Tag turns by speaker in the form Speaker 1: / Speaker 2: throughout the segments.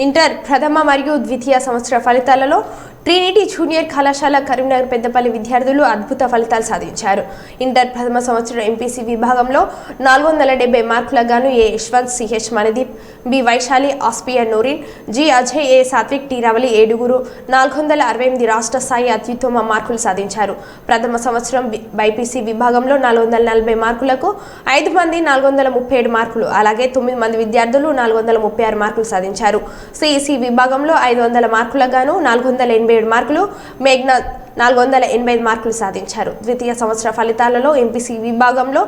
Speaker 1: Inter ప్రథమ మరియు ద్వితీయ సంవత్సర ఫలితాలలో ట్రినిటీ జూనియర్ కళాశాల కరీంనగర్ పెద్దపల్లి విద్యార్థులు అద్భుత ఫలితాలు సాధించారు. ఇంటర్ ప్రథమ సంవత్సరం ఎంపీసీ విభాగంలో నాలుగు వందల డెబ్బై మార్కులకు గాను A Yashwant CH Manideep B Vaishali Asfia Noorin G Ajay A Satvik T Ravali ఏడుగురు నాలుగు వందల అరవై ఎనిమిది రాష్ట్ర స్థాయి అత్యుత్తమ మార్కులు సాధించారు. ప్రథమ సంవత్సరం బైపీసీ విభాగంలో నాలుగు వందల నలభై మార్కులకు ఐదు మంది నాలుగు వందల ముప్పై ఏడు మార్కులు అలాగే తొమ్మిది మంది విద్యార్థులు నాలుగు వందల ముప్పై ఆరు మార్కులు సాధించారు. సిఈసి విభాగంలో ఐదు వందల మార్కులకు గాను నాలుగు వందల ఎనభై ఏడు మార్కులు మేఘ్నా నాలుగు వందల ఎనభై ఐదు మార్కులు సాధించారు. ద్వితీయ సంవత్సర ఫలితాలలో ఎంపీసీ విభాగంలో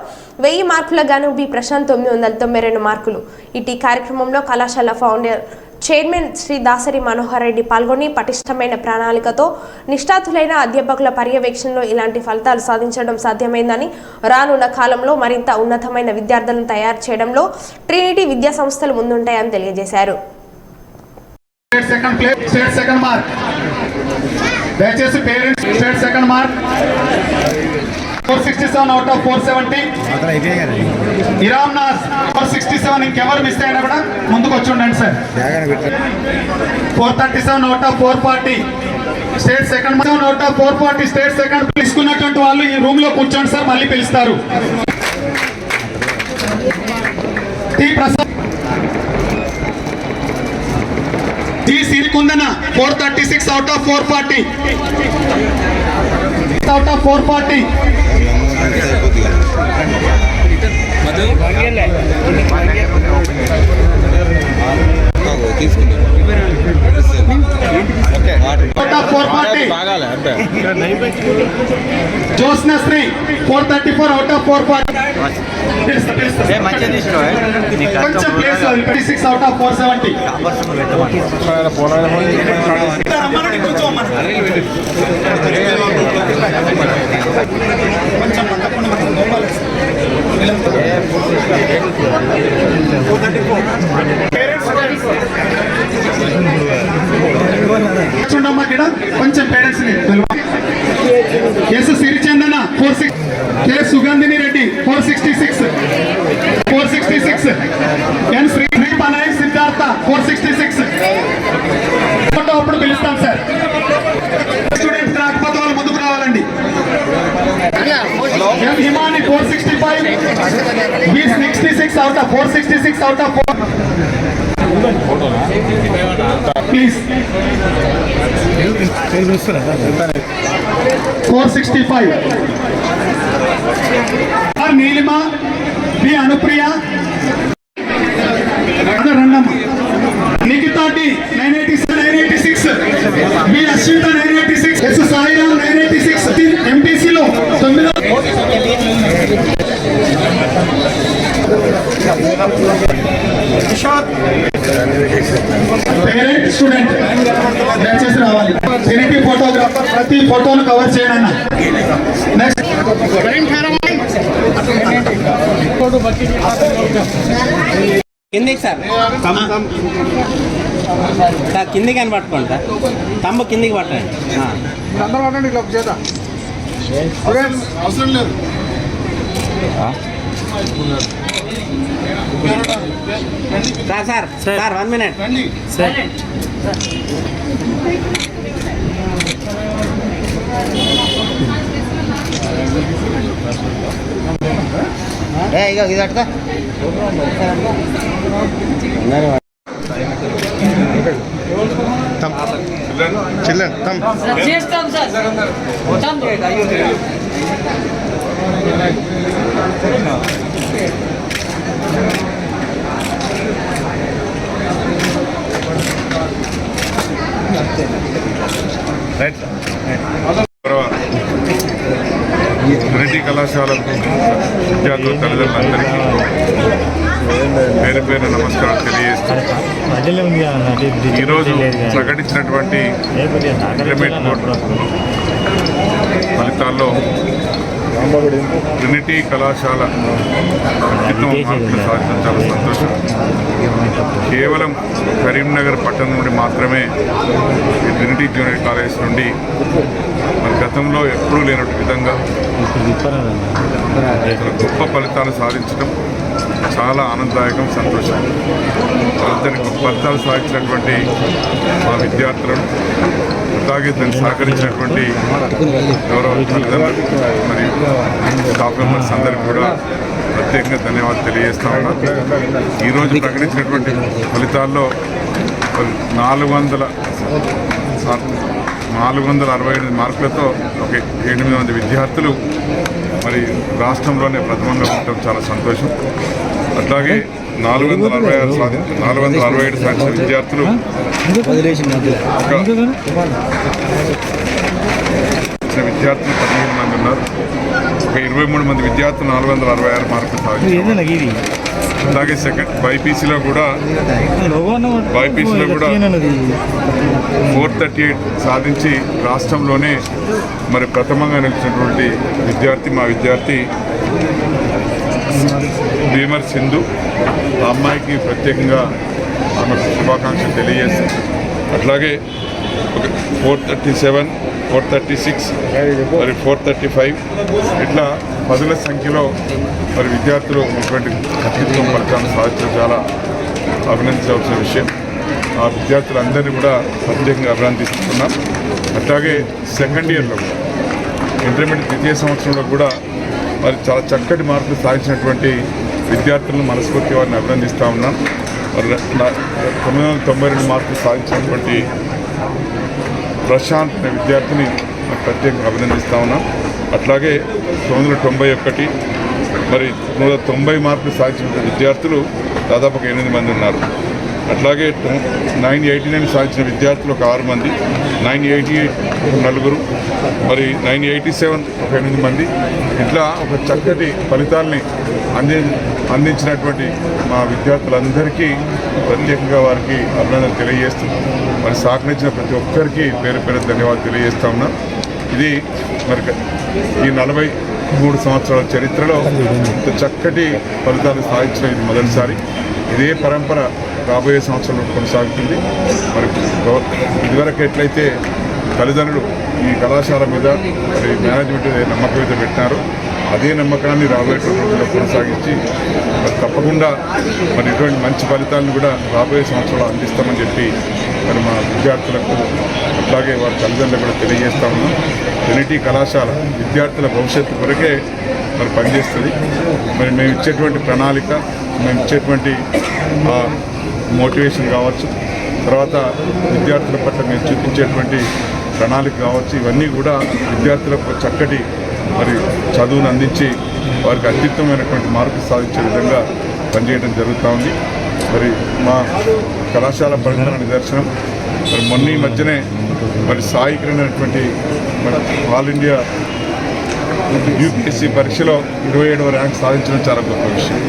Speaker 1: వెయ్యి మార్కుల గాను బి ప్రశాంత్ తొమ్మిది వందల తొంభై రెండు మార్కులు. ఇటీ కార్యక్రమంలో కళాశాల ఫౌండర్ చైర్మన్ శ్రీ దాసరి మనోహర్ రెడ్డి పాల్గొని పటిష్టమైన ప్రణాళికతో నిష్ఠాతులైన అధ్యాపకుల పర్యవేక్షణలో ఇలాంటి ఫలితాలు సాధించడం సాధ్యమైందని రానున్న కాలంలో మరింత ఉన్నతమైన విద్యార్థులను తయారు చేయడంలో ట్రినిటీ విద్యా సంస్థలు ముందుంటాయని తెలియజేశారు.
Speaker 2: సెకండ్ ప్లేస్ సెకండ్ మార్క్ దయచేసి parents state second mark. Four sixty seven out of four seventy Iram Naz four sixty seven ఇంకెవరు మిస్ అయినా కూడా ముందుకు వచ్చి ఉండండి sir. Four thirty seven out of four forty state second out of four forty state second తీసుకున్నటువంటి వాళ్ళు ఈ రూమ్లో కూర్చోండి సార్ మళ్ళీ పిలుస్తారు. T Prasad G Sirichandana four thirty six out of four forty out of four forty
Speaker 3: అయిపోతుంది కదా
Speaker 2: Jyotsna Sri four thirty four out of four forty
Speaker 4: మంచిగా తీసుకో
Speaker 2: కొంచెం place twenty six out of four seventy చూడమ్మా ఇక్కడ. కొంచెం parents S Sirichandana four six K Sugandhini Reddy four sixty six four sixty six N Sri Sri Panai Siddhartha four sixty six అప్పుడు పిలుస్తాం sir students రాకపోతే వాళ్ళు ముందుకు రావాలండి. Himani sixty five B sixty six out of four sixty six out of four please four sixty five R Neelima B Anupriya రండమ్మ Nikitha D nine eighty nine eighty six B Ashwitha nine eighty six S Sairam nine eighty six ఎంపీసీలో తొమ్మిది parent student దయచేసి రావాలి సినిటీ photographer ప్రతి ఫోటోను cover చేయండి అన్న next
Speaker 4: కిందికి sir sir కిందికి అని పట్టుకోండి సార్. తమ్ము కిందికి పట్టండి. ఆ.
Speaker 2: అవసరం లేదు.
Speaker 4: Sir sir sir one minute ఏ ఇక ఇది అట్టుదా
Speaker 3: చిల్లండి తమ్.
Speaker 5: చేస్తాం సార్ మొత్తం
Speaker 6: రెడ్డి కళాశాల విద్యార్థుల తల్లిదండ్రులందరికీ పేరు పేరు నమస్కారం తెలియజేస్తూ ఈరోజు ప్రకటించినటువంటి ఫలితాల్లో ట్రినిటీ కళాశాల అత్యుత్తమ మార్కులు సాధించడం చాలా సంతోషం. కేవలం కరీంనగర్ పట్టణం నుండి మాత్రమే ఈ ట్రినిటీ జూనియర్ కాలేజ్ నుండి మరి గతంలో ఎప్పుడూ లేనటువంటి విధంగా గొప్ప ఫలితాలు సాధించడం చాలా ఆనందదాయకం సంతోషం. వాళ్ళందరికీ ఫలితాలు సాధించినటువంటి మా విద్యార్థులను అలాగే దాన్ని సహకరించినటువంటి గౌరవ తల్లిదండ్రులు మరియు స్టాఫ్ మెంబర్స్ అందరికీ కూడా ప్రత్యేకంగా ధన్యవాదాలు తెలియజేస్తా ఉన్నా. ఈరోజు ప్రకటించినటువంటి ఫలితాల్లో నాలుగు వందల నాలుగు వందల అరవై ఎనిమిది మార్కులతో ఒక ఎనిమిది మంది విద్యార్థులు మరి రాష్ట్రంలోనే ప్రథమంగా ఉండటం చాలా సంతోషం. అట్లాగే నాలుగు వందల అరవై ఆరు నాలుగు వందల అరవై ఏడు సాధించిన విద్యార్థులు విద్యార్థులు పదిహేను మంది ఉన్నారు. ఒక ఇరవై మూడు మంది విద్యార్థులు నాలుగు వందల అరవై ఆరు మార్కులు సాధించారు. అలాగే సెకండ్ బైపీసీలో కూడా బైపీసీలో కూడా ఫోర్ థర్టీ ఎయిట్ సాధించి రాష్ట్రంలోనే మరి ప్రథమంగా నిలిచినటువంటి విద్యార్థి మా విద్యార్థి భీమర్ సింధు. ఆ అమ్మాయికి ప్రత్యేకంగా ఆమె శుభాకాంక్షలు తెలియజేసి అట్లాగే four thirty seven four thirty six మరి ఫోర్ థర్టీ ఫైవ్ ఇట్లా పదుల సంఖ్యలో మరి విద్యార్థులు ఉన్నటువంటి అత్యుత్తమ ఫలితాలను సాధించడం చాలా అభినందించవలసిన విషయం. ఆ విద్యార్థులందరినీ కూడా ప్రత్యేకంగా అభినందిస్తున్నాం. అట్లాగే సెకండ్ ఇయర్లో కూడా ఇంటర్మీడియట్ ద్వితీయ సంవత్సరంలో కూడా మరి చాలా చక్కటి మార్కులు సాధించినటువంటి విద్యార్థులను మనస్ఫూర్తి వారిని అభినందిస్తూ ఉన్నాం. మరి నా- తొమ్మిది వందల తొంభై రెండు మార్కులు సాధించినటువంటి ప్రశాంత్ అనే విద్యార్థిని ప్రత్యేకంగా అభినందిస్తూ ఉన్నాం. అట్లాగే తొమ్మిది వందల తొంభై ఒకటి మరి తొమ్మిది తొంభై మార్కులు సాధించిన విద్యార్థులు దాదాపు ఒక ఎనిమిది మంది ఉన్నారు. అట్లాగే నైన్ ఎయిటీ నైన్ సాధించిన విద్యార్థులు ఒక ఆరు మంది నైన్ ఎయిటీ నలుగురు మరి నైన్ ఎయిటీ సెవెన్ ఒక ఎనిమిది మంది. ఇట్లా ఒక చక్కటి ఫలితాల్ని అంది అందించినటువంటి మా విద్యార్థులందరికీ ప్రత్యేకంగా వారికి అభినందనలు తెలియజేస్తున్నాం మరి సహకరించిన ప్రతి ఒక్కరికి పేరు పేరు ధన్యవాదాలు తెలియజేస్తా ఉన్నాం. ఇది మరి ఈ నలభై మూడు సంవత్సరాల చరిత్రలో ఇంత చక్కటి ఫలితాలు సాధించిన ఇది మొదటిసారి. ఇదే పరంపర రాబోయే సంవత్సరంలో కొనసాగుతుంది. మరి ఇదివరకు ఎట్లయితే తల్లిదండ్రులు ఈ కళాశాల మీద మరి మేనేజ్మెంట్ నమ్మకం అయితే పెట్టినారు అదే నమ్మకాన్ని రాబోయే రోజుల్లో కొనసాగించి మరి తప్పకుండా మరి ఇటువంటి మంచి ఫలితాలను కూడా రాబోయే సంవత్సరాలు అందిస్తామని చెప్పి మరి మా విద్యార్థులకు అట్లాగే వారి తల్లిదండ్రులు కూడా తెలియజేస్తా ఉన్నాం. ట్రినిటీ కళాశాల విద్యార్థుల భవిష్యత్తు కొరకే మరి పనిచేస్తుంది. మరి మేము ఇచ్చేటువంటి ప్రణాళిక మేము ఇచ్చేటువంటి మోటివేషన్ కావచ్చు. తర్వాత విద్యార్థుల పట్ల మేము చూపించేటువంటి ప్రణాళిక కావచ్చు. ఇవన్నీ కూడా విద్యార్థులకు చక్కటి మరి చదువును అందించి వారికి అత్యుత్తమైనటువంటి మార్పు సాధించే విధంగా పనిచేయడం జరుగుతూ ఉంది. మరి మా కళాశాల పనితన నిదర్శనం. మరి మొన్న ఈ మధ్యనే మరి సాయి కిరణ్ మరి ఆల్ ఇండియా యూపీఎస్సీ పరీక్షలో ఇరవై ఏడవ ర్యాంక్ సాధించడం చాలా గొప్ప విషయం.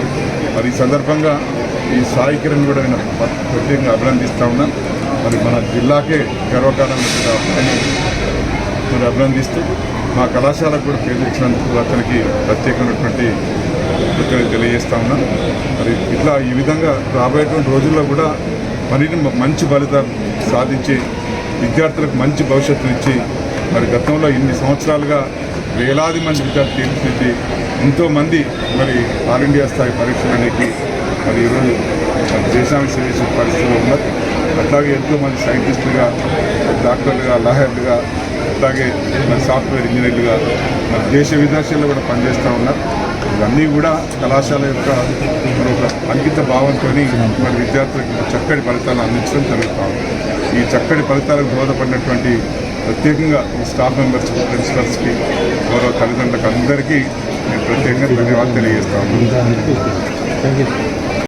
Speaker 6: మరి ఈ సందర్భంగా ఈ సాయి కిరణ్ కూడా నేను ప్రత్యేకంగా అభినందిస్తూ ఉన్నా. మరి మన జిల్లాకే గర్వకారణం అబ్బాయిని మరి అభినందిస్తూ మా కళాశాలకు కూడా పేరు తెచ్చినందుకు అతనికి ప్రత్యేకమైనటువంటి కృతజ్ఞతలు తెలియజేస్తా ఉన్నా. మరి ఇట్లా ఈ విధంగా రాబోయేటువంటి రోజుల్లో కూడా మరిన్ని మంచి ఫలితాలు సాధించి విద్యార్థులకు మంచి భవిష్యత్తునిచ్చి మరి గతంలో ఇన్ని సంవత్సరాలుగా వేలాది మంది విద్యార్థులు తీర్చిదిద్ది ఎంతోమంది మరి ఆల్ ఇండియా స్థాయి పరీక్షలన్నిటి మరి ఈరోజు దేశానికి సేవించిన చేసే ఉన్నారు. అట్లాగే ఎంతోమంది సైంటిస్టులుగా డాక్టర్లుగా లాయర్లుగా అట్లాగే మరి సాఫ్ట్వేర్ ఇంజనీర్లుగా మరి దేశ విదేశాల్లో కూడా పనిచేస్తూ ఉన్నారు. ఇవన్నీ కూడా కళాశాల యొక్క అంకిత భావంతో మన విద్యార్థులకు చక్కటి ఫలితాలు అందించడం జరుగుతూ ఈ చక్కటి ఫలితాలకు దోహదపడినటువంటి ప్రత్యేకంగా ఈ స్టాఫ్ మెంబర్స్ ప్రిన్సిపల్స్కి గౌరవ తల్లిదండ్రులకు అందరికీ నేను ప్రత్యేకంగా ధన్యవాదాలు తెలియజేస్తాను